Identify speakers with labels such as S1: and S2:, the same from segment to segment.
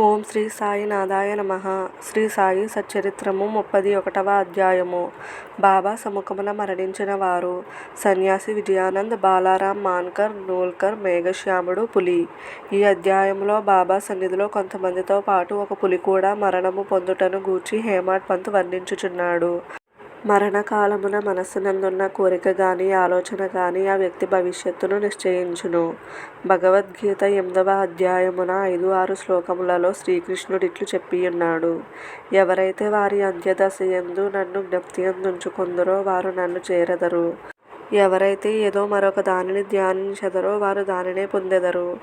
S1: ఓం శ్రీ సాయి నాదాయ నమ. శ్రీ సాయి సచ్చరిత్రము ముప్పది ఒకటవ అధ్యాయము. బాబా సముఖమున మరణించిన వారు సన్యాసి విజయానంద్ బాలారాం మాన్కర్ నూల్కర్ మేఘశ్యాముడు పులి. ఈ అధ్యాయంలో బాబా సన్నిధిలో కొంతమందితో పాటు ఒక పులి కూడా మరణము పొందుటను గూర్చి హేమాడ్ పంత్ వర్ణించుచున్నాడు. మరణకాలమున మనస్సునందున్న కోరిక గాని ఆలోచన గాని ఆ వ్యక్తి భవిష్యత్తును నిశ్చయించును. భగవద్గీత ఎనిమిదవ అధ్యాయమున ఐదు ఆరు శ్లోకములలో శ్రీకృష్ణుడిట్లు చెప్పియున్నాడు. ఎవరైతే వారి అంత్యదశయందు నన్ను జ్ఞప్తియందుంచుకొందురో వారు నన్ను చేరదరు. ఎవరైతే ఏదో మరొక దానిని ధ్యానించెదరో వారు దానినే పొందెదరు.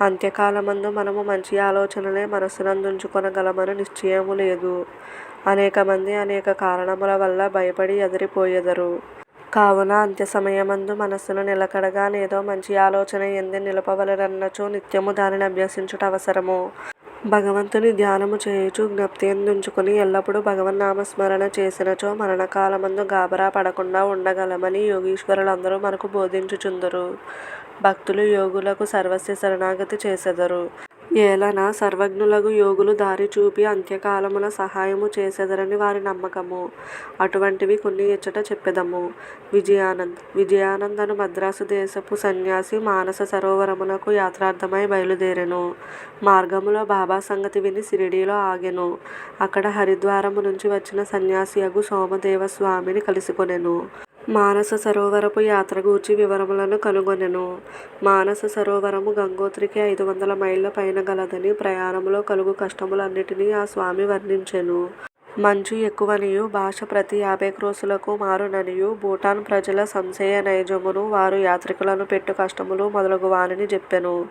S1: అంత్యకాలమందు మనము మంచి ఆలోచనలే మనస్సునందుంచుకొనగలమని నిశ్చయము లేదు. అనేక మంది అనేక కారణముల వల్ల భయపడి ఎదిరిపోయెదరు. కావున అంత్య సమయమందు మనస్సును నిలకడగా నేదో మంచి ఆలోచన ఎందు నిలపవలెనన్నచో నిత్యము దానిని అభ్యసించుట అవసరము. భగవంతుని ధ్యానము చేయుచు జ్ఞప్తియందుంచుకుని ఎల్లప్పుడూ భగవన్నామస్మరణ చేసినచో మరణకాలమందు గాబరా పడకుండా ఉండగలమని యోగీశ్వరులందరూ మనకు బోధించుచుందురు. భక్తులు యోగులకు సర్వస్య శరణాగతి చేసెదరు. ఏలన సర్వజ్ఞులగు యోగులు దారి చూపి అంత్యకాలమున సహాయము చేసెదరని వారి నమ్మకము. అటువంటివి కొన్ని ఇచ్చట చెప్పెదము. విజయానంద్ విజయానందను మద్రాసు దేశపు సన్యాసి మానస సరోవరమునకు యాత్రార్థమై బయలుదేరెను. మార్గములో బాబా సంగతి విని షిరిడీలో ఆగెను. అక్కడ హరిద్వారము నుంచి వచ్చిన సన్యాసి అగు సోమదేవ స్వామిని కలిసికొనెను. మానస సరోవరపు యాత్ర గూర్చి వివరములను కనుగొనెను. మానస సరోవరము గంగోత్రికి ఐదు వందల మైళ్ళ పైన గలదని ప్రయాణములో కలుగు కష్టములన్నిటినీ ఆ స్వామి వర్ణించెను. మంచు ఎక్కువనియు భాష ప్రతి యాభై క్రోసులకు మారుననియు భూటాన్ ప్రజల సంశయ నైజమును వారు యాత్రికులను పెట్టు కష్టములు మొదలగు వానిని చెప్పెను.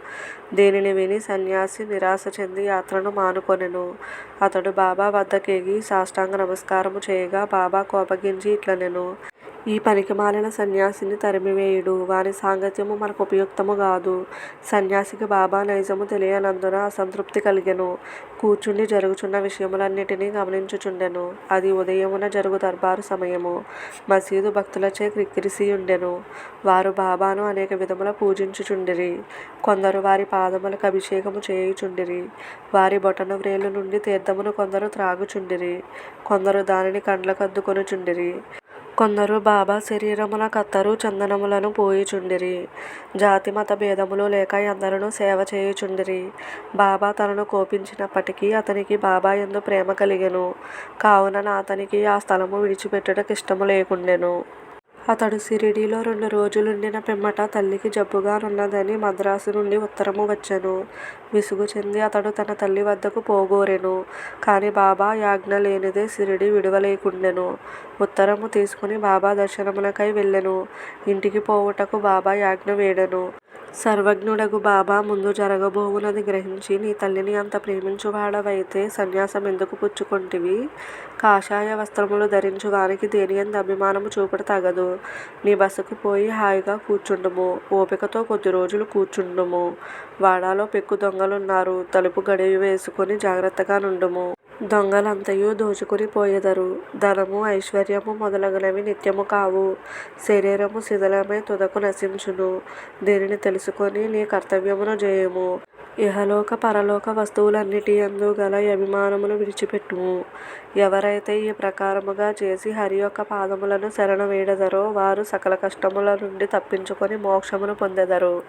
S1: దీనిని విని సన్యాసి నిరాశ చెంది యాత్రను మానుకొనెను. అతడు బాబా వద్దకెగి సాష్టాంగ నమస్కారము చేయగా బాబా కోపగించి ఇట్లనెను. ఈ పనికిమాలిన సన్యాసిని తరిమివేయుడు. వారి సాంగత్యము మనకు ఉపయుక్తము కాదు. సన్యాసికి బాబా నైజము తెలియనందున అసంతృప్తి కలిగెను. కూర్చుండి జరుగుచున్న విషయములన్నిటినీ గమనించుచుండెను. అది ఉదయమున జరుగు దర్బారు సమయము. మసీదు భక్తులచే క్రిక్కిరిసియుండెను వారు బాబాను అనేక విధముల పూజించుచుండిరి. కొందరు వారి పాదములకు అభిషేకము చేయుచుండిరి. వారి బొటన వ్రేలు నుండి తీర్థమును కొందరు త్రాగుచుండిరి. కొందరు దానిని కండ్లకద్దుకొనుచుండిరి. కొందరు బాబా శరీరమున కత్తరు చందనములను పోయుచుండిరి. జాతి మత భేదములు లేక అందరూ సేవ చేయుచుండిరి. బాబా తనను కోపించినప్పటికీ అతనికి బాబా ఎందు ప్రేమ కలిగెను. కావున అతనికి ఆ స్థలము విడిచిపెట్టుటకు ఇష్టము లేకుండెను. అతడు షిరిడీలో రెండు రోజులుండిన పిమ్మట తల్లికి జబ్బుగానున్నదని మద్రాసు నుండి ఉత్తరము వచ్చెను. విసుగు చెంది అతడు తన తల్లి వద్దకు పోగోరెను. కాని బాబా యాజ్ఞ లేనిదే షిరిడీ విడువలేకుండెను. ఉత్తరము తీసుకుని బాబా దర్శనమునకై వెళ్ళెను. ఇంటికి పోవుటకు బాబా యాజ్ఞ వేడెను. సర్వజ్ఞుడగు బాబా ముందు జరగబోవునది గ్రహించి నీ తల్లిని అంత ప్రేమించువాడవైతే సన్యాసం ఎందుకు పుచ్చుకొంటివి? కాషాయ వస్త్రములు ధరించు వారికి దేని దేనియందు అభిమానము చూపడ తగదు? నీ బస్సుకు పోయి హాయిగా కూర్చుండుము ఓపికతో కొద్ది రోజులు కూర్చుండుము. వాడాలో పెక్కు దొంగలున్నారు తలుపు గడియ వేసుకొని జాగ్రత్తగా నుండుము. దొంగలంతయు దోచుకుని పోయెదరు. ధనము ఐశ్వర్యము మొదలగునవి నిత్యము కావు. శరీరము శిథిలమై తుదకు నశించును. దీనిని తెలుసుకొని నీ కర్తవ్యమును జేయుము. ఇహలోక పరలోక వస్తువులన్నిటి అందు గల అభిమానమును విడిచిపెట్టుము. ఎవరైతే ఈ ప్రకారముగా చేసి హరి యొక్క పాదములను శరణ వేడదరో వారు సకల కష్టముల నుండి తప్పించుకొని మోక్షమును పొందెదరు.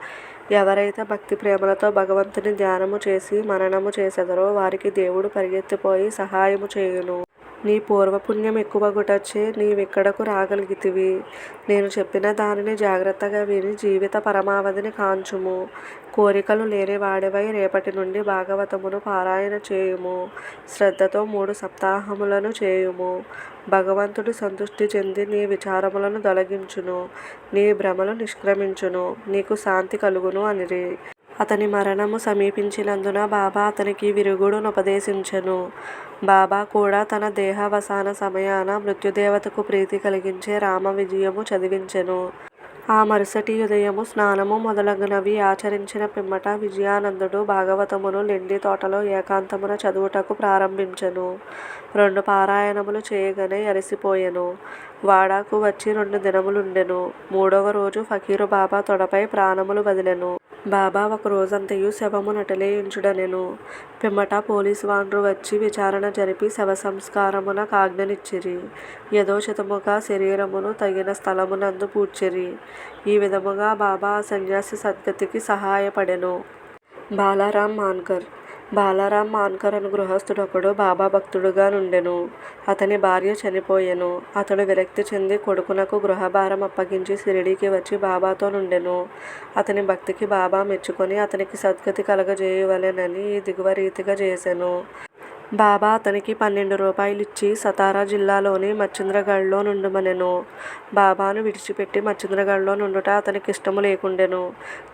S1: ఎవరైతే భక్తి ప్రేమలతో భగవంతుని ధ్యానము చేసి మననము చేసెదరో వారికి దేవుడు పరిగెత్తిపోయి సహాయము చేయును. నీ పూర్వపుణ్యం ఎక్కువగుటచే నీవిక్కడకు రాగలిగితివి. నేను చెప్పిన దానిని జాగ్రత్తగా విని జీవిత పరమావధిని కాంచుము. కోరికలు లేనివాడివై రేపటి నుండి భాగవతమును పారాయణ చేయుము. శ్రద్ధతో మూడు సప్తాహములను చేయుము. భగవంతుడు సంతృష్టి చెంది నీ విచారములను తొలగించును. నీ భ్రమలు నిష్క్రమించును. నీకు శాంతి కలుగును అనిరి. అతని మరణము సమీపించినందున బాబా అతనికి విరుగుడునుపదేశించెను. బాబా కూడా తన దేహావసాన సమయాన మృత్యుదేవతకు ప్రీతి కలిగించే రామ విజయము చదివించెను. ఆ మరుసటి ఉదయము స్నానము మొదలగునవి ఆచరించిన పిమ్మట విజయానందుడు భాగవతమును లెండి తోటలో ఏకాంతమున చదువుటకు ప్రారంభించెను. రెండు పారాయణములు చేయగానే అరిసిపోయెను వాడాకు వచ్చి రెండు దినములుండెను. మూడవ రోజు ఫకీరు బాబా తొడపై ప్రాణములు వదిలెను. బాబా ఒక రోజంతయు శవము నటలేయుంచుడనెను పిమ్మట పోలీసు వాండ్రు వచ్చి విచారణ జరిపి శవసంస్కారమున కాజ్ఞనిచ్చిరి యథోచితముగా శరీరమును తగిన స్థలమునందు పూడ్చిరి. ఈ విధముగా బాబా ఆ సన్యాసి సద్గతికి సహాయపడెను. బాలారాం మాన్కర్ బాలారాం మాన్కర్ అను గృహస్థుడొకడు బాబా భక్తుడుగా నుండెను. అతని భార్య చనిపోయెను. అతడు విరక్తి చెంది కొడుకునకు గృహభారం అప్పగించి షిరిడీకి వచ్చి బాబాతో నుండెను. అతని భక్తికి బాబా మెచ్చుకొని అతనికి సద్గతి కలగజేయవలెనని ఈ దిగువ రీతిగా చేసెను. బాబా అతనికి పన్నెండు రూపాయలిచ్చి సతారా జిల్లాలోని మచ్చింద్రగఢ్లో నుండుమనెను. బాబాను విడిచిపెట్టి మచ్చింద్రగఢ్లో నుండుట అతనికి ఇష్టము లేకుండెను.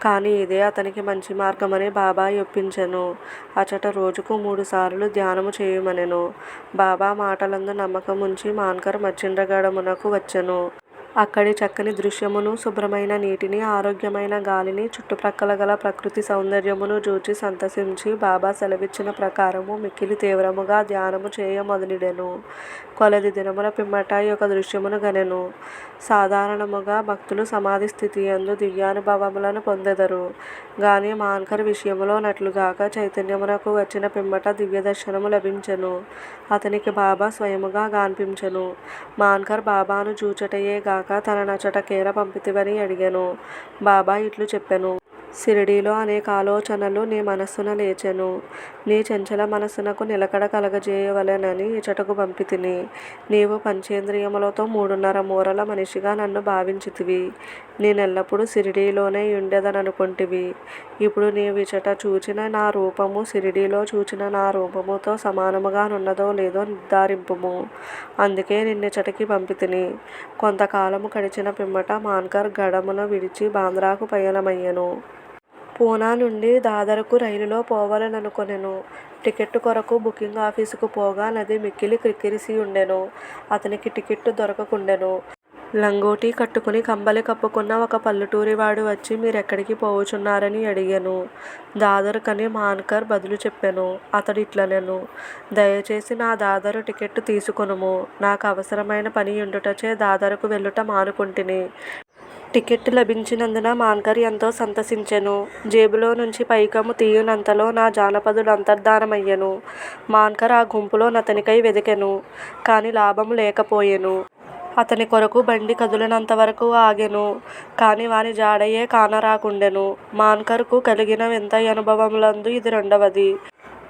S1: కానీ ఇదే అతనికి మంచి మార్గమని బాబా ఒప్పించెను. అచట రోజుకు మూడు సార్లు ధ్యానము చేయుమనెను. బాబా మాటలందు నమ్మకముంచి మాన్కర్ మచ్చింద్రగఢమునకు వచ్చెను. అక్కడి చక్కని దృశ్యమును శుభ్రమైన నీటిని ఆరోగ్యమైన గాలిని చుట్టుప్రక్కల గల ప్రకృతి సౌందర్యమును చూచి సంతసించి బాబా సెలవిచ్చిన ప్రకారము మిక్కిలి తీవ్రముగా ధ్యానము చేయ మొదలెడెను. కొలది దినముల పిమ్మట ఈ యొక్క దృశ్యమును గనెను. సాధారణముగా భక్తులు సమాధి స్థితి యందు దివ్యానుభవములను పొందెదరు. గాని మాన్కర్ విషయంలో నట్లుగాక చైతన్యమునకు వచ్చిన పిమ్మట దివ్య దర్శనము లభించెను. అతనికి బాబా స్వయముగా గాన్పించెను. మాన్కర్ బాబాను కాక తన నచ్చట కేర పంపితివని అడిగెను. బాబా ఇట్లు చెప్పెను. షిరిడీలో అనేక ఆలోచనలు నీ మనస్సున లేచెను. నీ చంచల మనస్సునకు నిలకడ కలగజేయవలెనని ఇచటకు పంపితిని. నీవు పంచేంద్రియములతో మూడున్నర మూరల మనిషిగా నన్ను భావించితివి. నేనెల్లప్పుడూ షిరిడీలోనే ఉండేదననుకుంటివి ఇప్పుడు నీవు ఇచట చూచిన నా రూపము షిరిడీలో చూచిన నా రూపముతో సమానముగా ఉన్నదో లేదో నిర్ధారింపుము. అందుకే నిన్నిచటికి పంపితిని. కొంతకాలము గడిచిన పిమ్మట మాన్కర్ గడమున విడిచి బాంద్రాకు పయనమయ్యను. పూనా నుండి దాదరకు రైలులో పోవాలననుకొనెను. టికెట్టు కొరకు బుకింగ్ ఆఫీసుకు పోగా నది మిక్కిలి క్రిక్కిరిసియుండెను అతనికి టికెట్టు దొరకకుండెను. లంగోటీ కట్టుకుని కంబలి కప్పుకున్న ఒక పల్లెటూరివాడు వచ్చి మీరెక్కడికి పోవుచున్నారని అడిగాను. దాదరుకని మాన్కర్ బదులు చెప్పాను. అతడు ఇట్లనెను దయచేసి నా దాదరు టికెట్టు తీసుకొనుము. నాకు అవసరమైన పని ఉండుటచే దాదరకు వెళ్ళుట మానుకుంటుని. టికెట్టు లభించినందున మాన్కర్ ఎంతో సంతసించెను. జేబులో నుంచి పైకము తీయునంతలో నా జానపదుడు అంతర్ధానమయ్యెను. మాన్కర్ ఆ గుంపులో నతనికై వెదకెను కాని లాభము లేకపోయెను. అతని కొరకు బండి కదులనంతవరకు ఆగెను కాని వాని జాడయే కానరాకుండెను. మాన్కర్కు కలిగిన వింత అనుభవములందు ఇది రెండవది.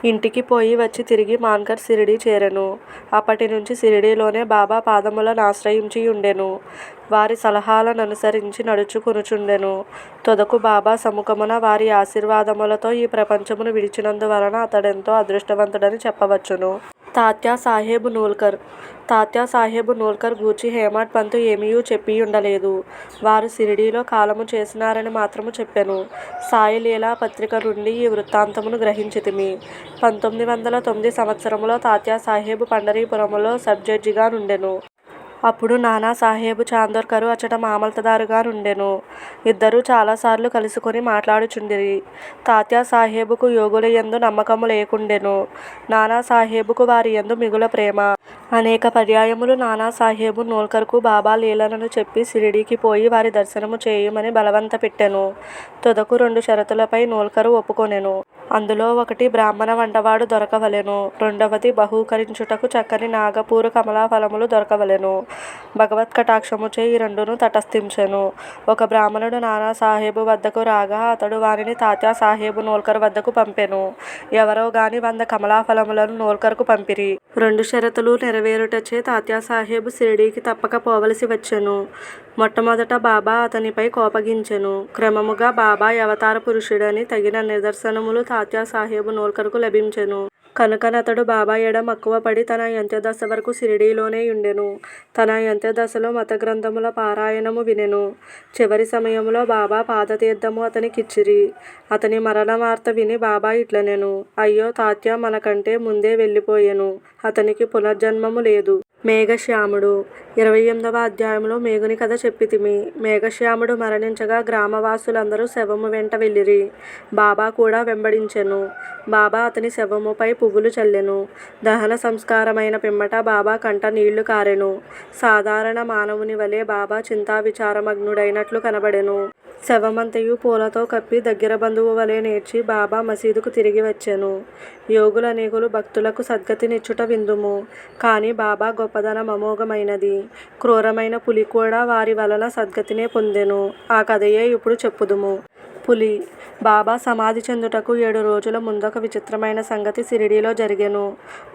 S1: ఇంటికి పోయి వచ్చి తిరిగి మాన్కర్ షిరిడీ చేరెను. అప్పటి నుంచి షిరిడీలోనే బాబా పాదములనాశ్రయించి వారి సలహాలను అనుసరించి నడుచుకొనుచుండెను. తొదకు బాబా సముఖమున వారి ఆశీర్వాదములతో ఈ ప్రపంచమును విడిచినందువలన అతడెంతో అదృష్టవంతుడని చెప్పవచ్చును. తాత్యా సాహెబ్ నూల్కర్. తాత్యా సాహెబ్ నూల్కర్ గూర్చి హేమాడ్ పంతు ఏమీయూ చెప్పియుండలేదు. వారు షిరిడీలో కాలము చేసినారని మాత్రము చెప్పెను. సాయిలీలా పత్రిక నుండి ఈ వృత్తాంతమును గ్రహించితిమి. పంతొమ్మిది వందల తొమ్మిది సంవత్సరంలో తాత్యా సాహెబ్ పండరీపురములో సబ్ జడ్జిగా నుండెను. అప్పుడు నానా సాహెబు చాందోర్కరు అచట మామల్తదారుగా నుండెను. ఇద్దరూ చాలాసార్లు కలుసుకొని మాట్లాడుచుండిరి. తాత్యా సాహెబుకు యోగులయందు నమ్మకము లేకుండెను. నానా సాహెబుకు వారి ఎందు మిగుల ప్రేమ. అనేక పర్యాయములు నానా సాహేబు నోల్కర్కు బాబా లీలలను చెప్పి షిరిడీకి పోయి వారి దర్శనము చేయుమని బలవంత పెట్టెను. తుదకు రెండు షరతులపై నోల్కరు ఒప్పుకొనెను. అందులో ఒకటి బ్రాహ్మణ వంటవాడు దొరకవలెను. రెండవది బహూకరించుటకు చక్కని నాగపూర కమలాఫలములు దొరకవలెను. భగవత్ కటాక్షముచే ఈ రెండును తటస్థించెను. ఒక బ్రాహ్మణుడు నానా సాహెబు వద్దకు రాగా అతడు వానిని తాత్యా సాహేబు నోల్కర్ వద్దకు పంపెను. ఎవరో గాని వంద కమలాఫలములను నోల్కర్కు పంపిరి. రెండు షరతులు నెరవేరుటచే తాత్యా సాహెబు షిరిడీకి తప్పక పోవలసి వచ్చెను. మొట్టమొదట బాబా అతనిపై కోపగించెను. క్రమముగా బాబా అవతార పురుషుడని తగిన నిదర్శనములు తాత్యా సాహెబు నోల్కర్కు లభించెను. కనుకనతడు బాబా ఎడ మక్కువపడి తన అంత్యదశ వరకు షిరిడీలోనే ఉండెను తన అంత్యదశలో మత గ్రంథముల పారాయణము వినెను. చివరి సమయంలో బాబా పాదతీర్థము అతనికిచ్చిరి. అతని మరణ వార్త విని బాబా ఇట్లనెను. అయ్యో తాత్యా మనకంటే ముందే వెళ్ళిపోయెను. అతనికి పునర్జన్మము లేదు. మేఘశ్యాముడు. ఇరవై ఎనిమిదవ అధ్యాయంలో మేఘుని కథ చెప్పితిమి. మేఘశ్యాముడు మరణించగా గ్రామవాసులందరూ శవము వెంట వెళ్ళిరి. బాబా కూడా వెంబడించెను. బాబా అతని శవముపై పువ్వులు చల్లెను. దహన సంస్కారమైన పిమ్మట బాబా కంట నీళ్ళు కారెను. సాధారణ మానవుని వలె బాబా చింతా విచారమగ్నుడైనట్లు కనబడెను. శవమంతయు పూలతో కప్పి దగ్గర బంధువు వలె నేర్చి బాబా మసీదుకు తిరిగి వచ్చెను. యోగులనేకులు భక్తులకు సద్గతినిచ్చుట విందుము. కాని బాబా గొప్పదనం అమోఘమైనది. క్రూరమైన పులి కూడా వారి వలన సద్గతినే పొందెను. ఆ కథయే ఇప్పుడు చెప్పుదుము. పులి బాబా సమాధి చెందుటకు ఏడు రోజుల ముందొక విచిత్రమైన సంగతి షిరిడీలో జరిగెను.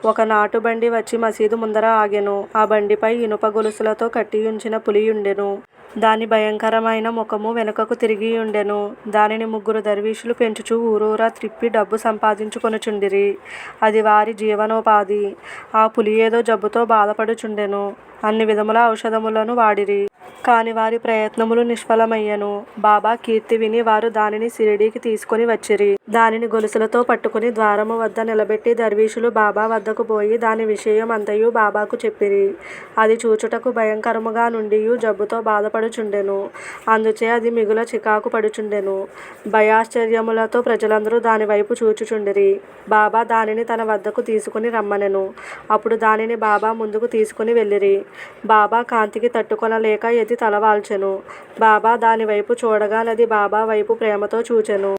S1: ఒక నాటుబండి వచ్చి మసీదు ముందర ఆగెను. ఆ బండిపై ఇనుప గొలుసులతో కట్టియుంచిన పులియుండెను. దాని భయంకరమైన ముఖము వెనుకకు తిరిగియుండెను. దానిని ముగ్గురు దర్వీషులు పెంచుచు ఊరూరా త్రిప్పి డబ్బు సంపాదించుకొనుచుండిరి. అది వారి జీవనోపాధి. ఆ పులి ఏదో జబ్బుతో బాధపడుచుండెను. అన్ని విధముల ఔషధములను వాడిరి. కాని వారి ప్రయత్నములు నిష్ఫలమయ్యెను. బాబా కీర్తి విని వారు దానిని షిరిడీకి తీసుకొని వచ్చిరి. దానిని గొలుసులతో పట్టుకుని ద్వారము వద్ద నిలబెట్టి దర్వీషులు బాబా వద్దకు పోయి దాని విషయం అంతయు బాబాకు చెప్పిరి. అది చూచుటకు భయంకరముగా నుండి జబ్బుతో బాధపడుచుండెను. అందుచే అది మిగుల చికాకు పడుచుండెను. భయాశ్చర్యములతో ప్రజలందరూ దానివైపు చూచుచుండిరి. బాబా దానిని తన వద్దకు తీసుకుని రమ్మనెను. అప్పుడు దానిని బాబా ముందుకు తీసుకుని వెళ్ళిరి. బాబా కాంతికి తట్టుకొనలేక ఎది తలవాల్చెను. బాబా దానివైపు చూడగానది బాబా వైపు ప్రేమతో చూచెను.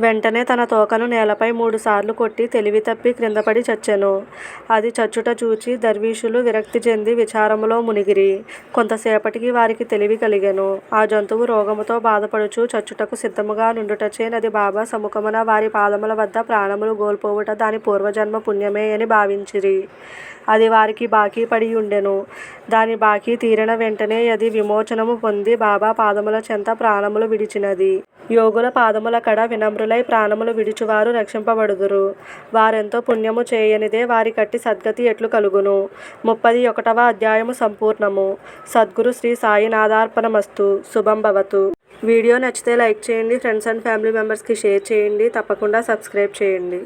S1: వెంటనే తన తోకను నేలపై మూడుసార్లు కొట్టి తెలివితప్పి క్రిందపడి చచ్చెను. అది చచ్చుట చూచి దర్వీషులు విరక్తి చెంది విచారములో మునిగిరి. కొంతసేపటికి వారికి తెలివి కలిగెను. ఆ జంతువు రోగముతో బాధపడుచు చచ్చుటకు సిద్ధముగా నుండుటచే నది బాబా సముఖమున వారి పాదముల వద్ద ప్రాణములు కోల్పోవుట దాని పూర్వజన్మ పుణ్యమే అని భావించిరి. అది వారికి బాకీ పడియుండెను. దాని బాకీ తీరిన వెంటనే అది విమోచనము పొంది బాబా పాదముల చెంత ప్రాణములు విడిచినది. యోగుల పాదముల కడ వినమ్రులై ప్రాణములు విడుచువారు రక్షింపబడుదురు. వారెంతో పుణ్యము చేయనిదే వారి కట్టి సద్గతి ఎట్లు కలుగును. ముప్పది ఒకటవ అధ్యాయము సంపూర్ణము. సద్గురు శ్రీ సాయినాథార్పణమస్తు. శుభం భవతు. వీడియో నచ్చితే లైక్ చేయండి. ఫ్రెండ్స్ అండ్ ఫ్యామిలీ మెంబర్స్కి షేర్ చేయండి. తప్పకుండా సబ్స్క్రైబ్ చేయండి.